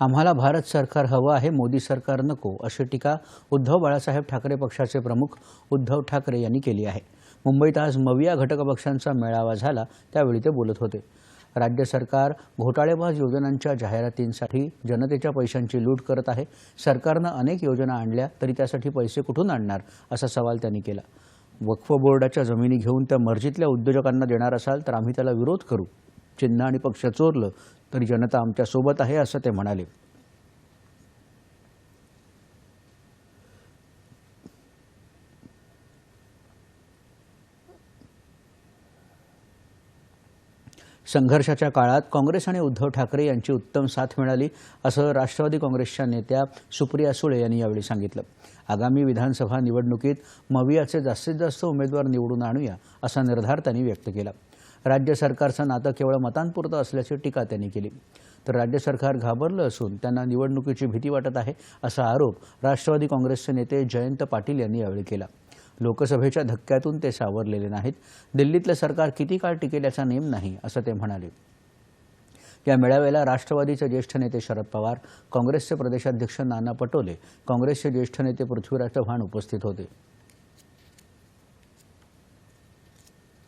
आम्हाला भारत सरकार हवं आहे मोदी सरकार नको अशी टीका उद्धव बाळासाहेब ठाकरे पक्षाचे प्रमुख उद्धव ठाकरे यांनी केली आहे. मुंबईत आज मविया घटक पक्षांचा मेळावा झाला त्यावेळी ते बोलत होते. राज्य सरकार घोटाळेबाज योजनांच्या जाहिरातींसाठी जनतेच्या पैशांची लूट करत आहे. सरकारनं अनेक योजना आणल्या तरी त्यासाठी पैसे कुठून आणणार असा सवाल त्यांनी केला. वक्फ बोर्डाच्या जमिनी घेऊन त्या मर्जीतल्या उद्योजकांना देणार असाल तर आम्ही त्याला विरोध करू. चिन्ह आणि पक्ष चोरलं तरी जनता आमच्यासोबत आहे असं ते म्हणाले. संघर्षाच्या काळात काँग्रेस आणि उद्धव ठाकरे यांची उत्तम साथ मिळाली असं राष्ट्रवादी काँग्रेसच्या नेत्या सुप्रिया सुळे यांनी यावेळी सांगितलं. आगामी विधानसभा निवडणुकीत मवियाचे जास्तीत जास्त उमेदवार निवडून आणूया असा निर्धार त्यांनी व्यक्त केला. राज्य सरकारचं नातं केवळ मतांपुरतं असल्याची टीका त्यांनी केली. तर राज्य सरकार घाबरलं असून त्यांना निवडणुकीची भीती वाटत आहे असा आरोप राष्ट्रवादी काँग्रेसचे नेते जयंत पाटील यांनी यावेळी केला. लोकसभेच्या धक्क्यातून ते सावरलेले नाहीत. दिल्लीतलं सरकार किती काळ टिकेल याचा नेम नाही असं ते म्हणाले. या मेळाव्याला राष्ट्रवादीचे ज्येष्ठ नेते शरद पवार काँग्रेसचे प्रदेशाध्यक्ष नाना पटोले काँग्रेसचे ज्येष्ठ नेते पृथ्वीराज चव्हाण उपस्थित होते.